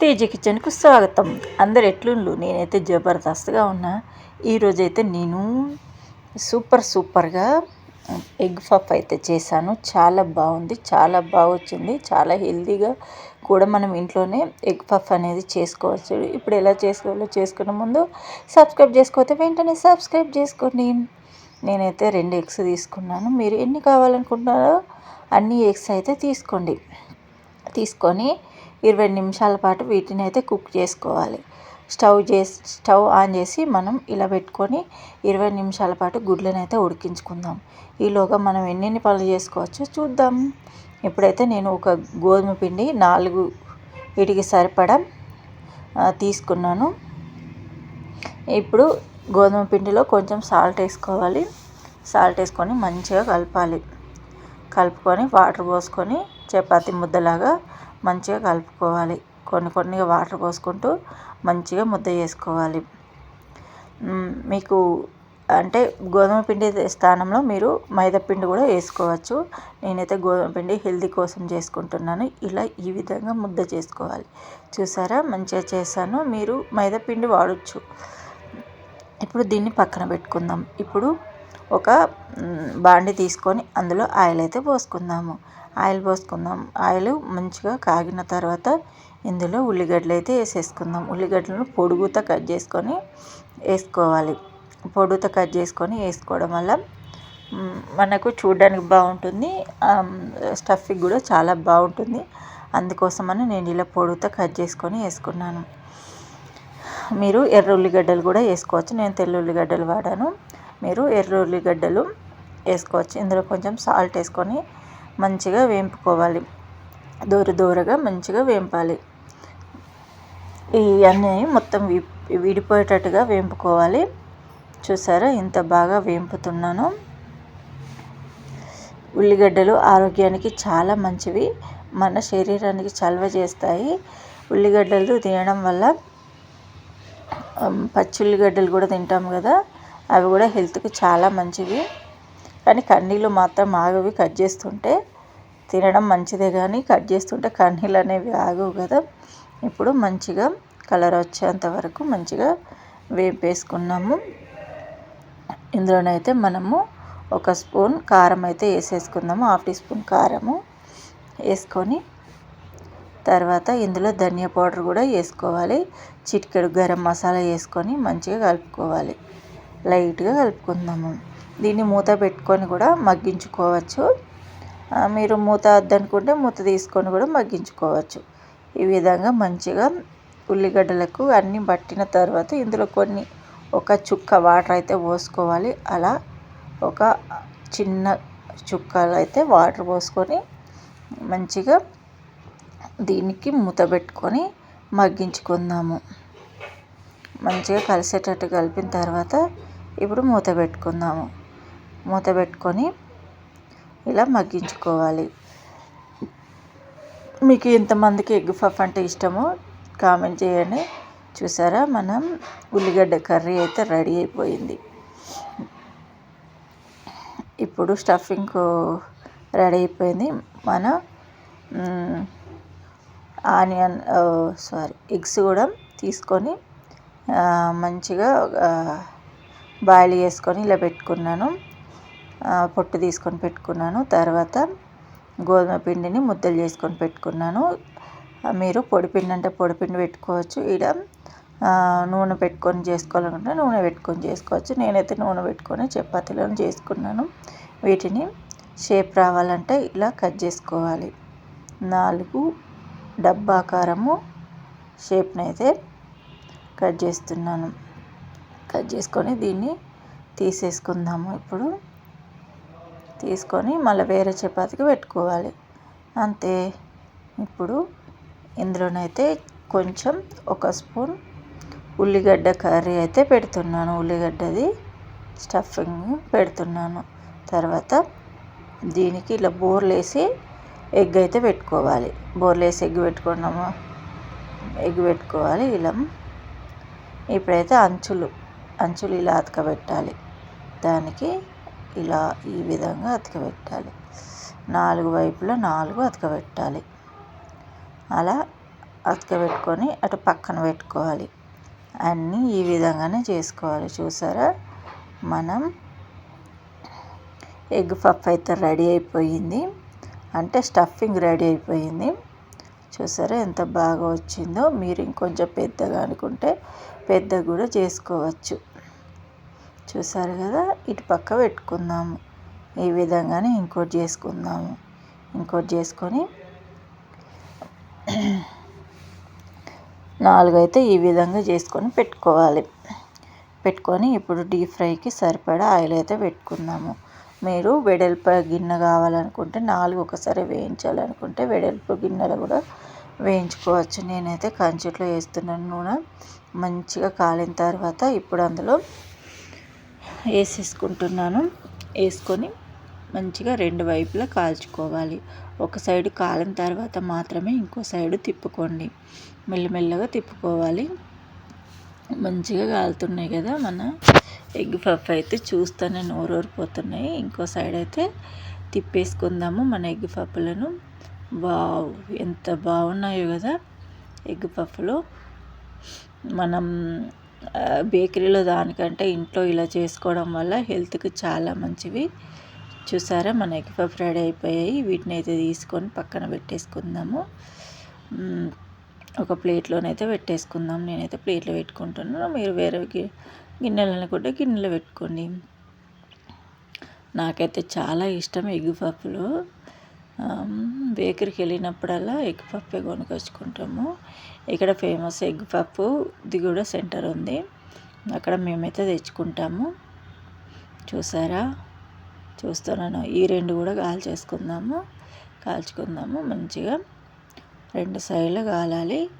తేజ కిచెన్కు స్వాగతం. అందరు ఎట్లుండ్లు? నేనైతే జబర్దస్త్గా ఉన్నా. ఈరోజైతే నేను సూపర్ సూపర్గా ఎగ్ పఫ్ అయితే చేశాను. చాలా బాగుంది. చాలా బాగా వచ్చింది. చాలా హెల్తీగా కూడా మనం ఇంట్లోనే ఎగ్ పఫ్ అనేది చేసుకోవచ్చు. ఇప్పుడు ఎలా చేసుకోవాలో చేసుకున్న ముందు సబ్స్క్రైబ్ చేసుకోతే వెంటనే సబ్స్క్రైబ్ చేసుకోండి. నేనైతే రెండు ఎగ్స్ తీసుకున్నాను. మీరు ఎన్ని కావాలనుకుంటున్నారో అన్ని ఎగ్స్ అయితే తీసుకోండి. తీసుకొని ఇరవై నిమిషాల పాటు వీటిని అయితే కుక్ చేసుకోవాలి. స్టవ్ చేసి స్టవ్ ఆన్ చేసి మనం ఇలా పెట్టుకొని ఇరవై నిమిషాల పాటు గుడ్లను అయితే ఉడికించుకుందాం. ఈలోగా మనం ఎన్నెన్ని పనులు చేసుకోవచ్చో చూద్దాం. ఇప్పుడైతే నేను ఒక గోధుమ పిండి నాలుగు వీటికి సరిపడా తీసుకున్నాను. ఇప్పుడు గోధుమ పిండిలో కొంచెం సాల్ట్ వేసుకోవాలి. సాల్ట్ వేసుకొని మంచిగా కలపాలి. కలుపుకొని వాటర్ పోసుకొని చపాతి ముద్దలాగా మంచిగా కలుపుకోవాలి. కొన్ని కొన్ని వాటర్ పోసుకుంటూ మంచిగా ముద్ద చేసుకోవాలి. మీకు అంటే గోధుమ పిండి స్థానంలో మీరు మైదా పిండి కూడా వేసుకోవచ్చు. నేనైతే గోధుమ పిండి హెల్దీ కోసం చేసుకుంటున్నాను. ఇలా ఈ విధంగా ముద్ద చేసుకోవాలి. చూసారా? మంచిగా చేశాను. మీరు మైదా పిండి వాడచ్చు. ఇప్పుడు దీన్ని పక్కన పెట్టుకుందాం. ఇప్పుడు ఒక బాండి తీసుకొని అందులో ఆయిల్ అయితే పోసుకుందాము. ఆయిల్ పోసుకుందాం. ఆయిల్ మంచిగా కాగిన తర్వాత ఇందులో ఉల్లిగడ్డలు అయితే వేసేసుకుందాం. ఉల్లిగడ్డలను పొడుగుతో కట్ చేసుకొని వేసుకోవాలి. పొడుగుతో కట్ చేసుకొని వేసుకోవడం వల్ల మనకు చూడడానికి బాగుంటుంది. స్టఫింగ్ కూడా చాలా బాగుంటుంది. అందుకోసమని నేను ఇలా పొడుగుతో కట్ చేసుకొని వేసుకున్నాను. మీరు ఎర్ర ఉల్లిగడ్డలు కూడా వేసుకోవచ్చు. నేను తెల్ల ఉల్లిగడ్డలు వాడాను. మీరు ఎర్ర ఉల్లిగడ్డలు వేసుకోవచ్చు. ఇందులో కొంచెం సాల్ట్ వేసుకొని మంచిగా వేపుకోవాలి. దూర దూరగా మంచిగా వేంపాలి. ఇవన్నీ మొత్తం విడిపోయేటట్టుగా వేంపుకోవాలి. చూసారా? ఇంత బాగా వేంపుతున్నాను. ఉల్లిగడ్డలు ఆరోగ్యానికి చాలా మంచివి. మన శరీరానికి చలవ చేస్తాయి. ఉల్లిగడ్డలు తినడం వల్ల పచ్చి ఉల్లిగడ్డలు కూడా తింటాం కదా? అవి కూడా హెల్త్కి చాలా మంచివి. కానీ కన్నీళ్ళు మాత్రం ఆగవి. కట్ చేస్తుంటే తినడం మంచిదే కానీ కట్ చేస్తుంటే కన్నీళ్ళు అనేవి ఆగవు కదా. ఇప్పుడు మంచిగా కలర్ వచ్చేంత వరకు మంచిగా వేపేసుకున్నాము. ఇందులోనైతే మనము ఒక స్పూన్ కారం అయితే వేసేసుకుందాము. హాఫ్ టీ స్పూన్ కారము వేసుకొని తర్వాత ఇందులో ధనియా పౌడర్ కూడా వేసుకోవాలి. చిటికెడు గరం మసాలా వేసుకొని మంచిగా కలుపుకోవాలి. లైట్గా కలుపుకుందాము. దీన్ని మూత పెట్టుకొని కూడా మగ్గించుకోవచ్చు. మీరు మూత వద్దనుకుంటే మూత తీసుకొని కూడా మగ్గించుకోవచ్చు. ఈ విధంగా మంచిగా ఉల్లిగడ్డలకు అన్నీ పట్టిన తర్వాత ఇందులో కొన్ని ఒక చుక్క వాటర్ అయితే పోసుకోవాలి. అలా ఒక చిన్న చుక్కలు అయితే వాటర్ పోసుకొని మంచిగా దీనికి మూత పెట్టుకొని మగ్గించుకుందాము. మంచిగా కలిసేటట్టు కలిపిన తర్వాత ఇప్పుడు మూత పెట్టుకుందాము. మూత పెట్టుకొని ఇలా మగ్గించుకోవాలి. మీకు ఎంతమందికి ఎగ్ పఫ్ అంటే ఇష్టమో కామెంట్ చేయండి. చూసారా? మనం ఉల్లిగడ్డ కర్రీ అయితే రెడీ అయిపోయింది. ఇప్పుడు స్టఫింగ్ రెడీ అయిపోయింది. మన ఆనియన్ సారీ ఎగ్స్ కూడా తీసుకొని మంచిగా బాయిల్ చేసుకొని ఇలా పెట్టుకున్నాను. పొట్టు తీసుకొని పెట్టుకున్నాను. తర్వాత గోధుమ పిండిని ముద్దలు చేసుకొని పెట్టుకున్నాను. మీరు పొడిపిండి అంటే పొడిపిండి పెట్టుకోవచ్చు. ఇక్కడ నూనె పెట్టుకొని చేసుకోవాలనుకుంటే నూనె పెట్టుకొని చేసుకోవచ్చు. నేనైతే నూనె పెట్టుకొని చపాతీలను చేసుకున్నాను. వీటిని షేప్ రావాలంటే ఇలా కట్ చేసుకోవాలి. నాలుగు డబ్బాకారము షేప్ని అయితే కట్ చేస్తున్నాను. కట్ చేసుకొని దీన్ని తీసేసుకుందాము ఇప్పుడు. తీసుకొని మళ్ళీ వేరే చపాతీకి పెట్టుకోవాలి. అంతే. ఇప్పుడు ఇందులోనైతే కొంచెం ఒక స్పూన్ ఉల్లిగడ్డ కర్రీ అయితే పెడుతున్నాను. ఉల్లిగడ్డది స్టఫింగ్ పెడుతున్నాను. తర్వాత దీనికి ఇలా బోర్లు వేసి ఎగ్ అయితే పెట్టుకోవాలి. బోర్లు వేసి ఎగ్ పెట్టుకున్నాము. ఎగ్ పెట్టుకోవాలి ఇలా. ఇప్పుడైతే అంచులు అంచులు ఇలా అతకబెట్టాలి. దానికి ఇలా ఈ విధంగా అతకబెట్టాలి నాలుగు వైపులా నాలుగు అతకబెట్టాలి అలా అతకబెట్టుకొని అటు పక్కన పెట్టుకోవాలి. అన్నీ ఈ విధంగానే చేసుకోవాలి. చూసారా? మనం ఎగ్ పఫ్ అయితే రెడీ అయిపోయింది. అంటే స్టఫింగ్ రెడీ అయిపోయింది. చూసారా ఎంత బాగా వచ్చిందో? మీరు ఇంకొంచెం పెద్దగా అనుకుంటే పెద్దగా కూడా చేసుకోవచ్చు. చూసారు కదా ఇటు పక్క పెట్టుకుందాము. ఈ విధంగానే ఇంకోటి చేసుకుందాము. ఇంకోటి చేసుకొని నాలుగు అయితే ఈ విధంగా చేసుకొని పెట్టుకోవాలి. పెట్టుకొని ఇప్పుడు డీప్ ఫ్రైకి సరిపడా ఆయిల్ అయితే పెట్టుకుందాము. మీరు వెడల్పు గిన్నె కావాలనుకుంటే నాలుగు ఒకసారి వేయించాలనుకుంటే వెడల్పు గిన్నెలు కూడా వేయించుకోవచ్చు. నేనైతే కంచుట్లో వేస్తున్నాను నూనె. మంచిగా కాలిన తర్వాత ఇప్పుడు అందులో వేసేసుకుంటున్నాను. వేసుకొని మంచిగా రెండు వైపులా కాల్చుకోవాలి. ఒక సైడు కాలిన తర్వాత మాత్రమే ఇంకో సైడు తిప్పుకోండి. మెల్లమెల్లగా తిప్పుకోవాలి. మంచిగా కాలుతున్నాయి కదా మన ఎగ్ పఫ్ అయితే చూస్తూనే నోరూరిపోతున్నాయి. ఇంకో సైడ్ అయితే తిప్పేసుకుందాము మన ఎగ్ పప్పులను వావ్! ఎంత బాగున్నాయో కదా ఎగ్ పఫ్లు. మనం బేకరీలో దానికంటే ఇంట్లో ఇలా చేసుకోవడం వల్ల హెల్త్కి చాలా మంచివి. చూసారా? మన ఎగ్ పఫ్ రెడీ అయిపోయాయి. వీటిని అయితే తీసుకొని పక్కన పెట్టేసుకుందాము. ఒక ప్లేట్లోనైతే పెట్టేసుకుందాం. నేనైతే ప్లేట్లో పెట్టుకుంటున్నాను. మీరు వేరే గిన్నెలను కూడా గిన్నెలో పెట్టుకోండి. నాకైతే చాలా ఇష్టం ఎగ్ పప్పులు బేకరీకి వెళ్ళినప్పుడల్లా ఎగ్ పప్పే కొనుకొచ్చుకుంటాము. ఇక్కడ ఫేమస్ ఎగ్ పప్పు ఇది కూడా సెంటర్ ఉంది. అక్కడ మేమైతే తెచ్చుకుంటాము. చూసారా? చూస్తున్నాను. ఈ రెండు కూడా కాల్చేసుకుందాము. కాల్చుకుందాము మంచిగా. రెండు సైడ్లు కాలాలి.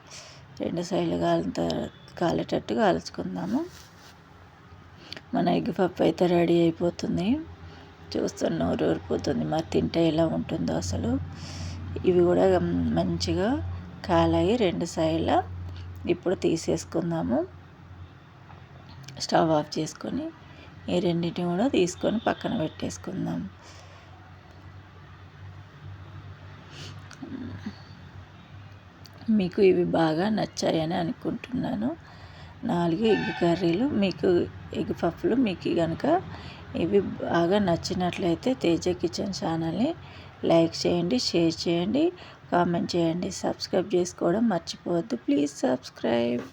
రెండు సైడ్లు కాలిన కాలేటట్టు కాల్చుకుందాము. మన ఎగ్ పప్పు అయితే రెడీ అయిపోతుంది. చూస్తున్న ఊరిపోతుంది. మరి తింటే ఎలా ఉంటుందో అసలు? ఇవి కూడా మంచిగా కాలాయి రెండు సైడ్ల ఇప్పుడు తీసేసుకుందాము. స్టవ్ ఆఫ్ చేసుకొని ఈ రెండింటిని కూడా తీసుకొని పక్కన పెట్టేసుకుందాం. మీకు ఇవి బాగా నచ్చాయని అనుకుంటున్నాను. నాలుగు ఎగ్ కర్రీలు మీకు ఎగ్ పఫ్లు మీకు కనుక ఇవి బాగా నచ్చినట్లయితే తేజ కిచెన్ ఛానల్ని లైక్ చేయండి షేర్ చేయండి కామెంట్ చేయండి. సబ్స్క్రైబ్ చేసుకోవడం మర్చిపోవద్దు. Please subscribe.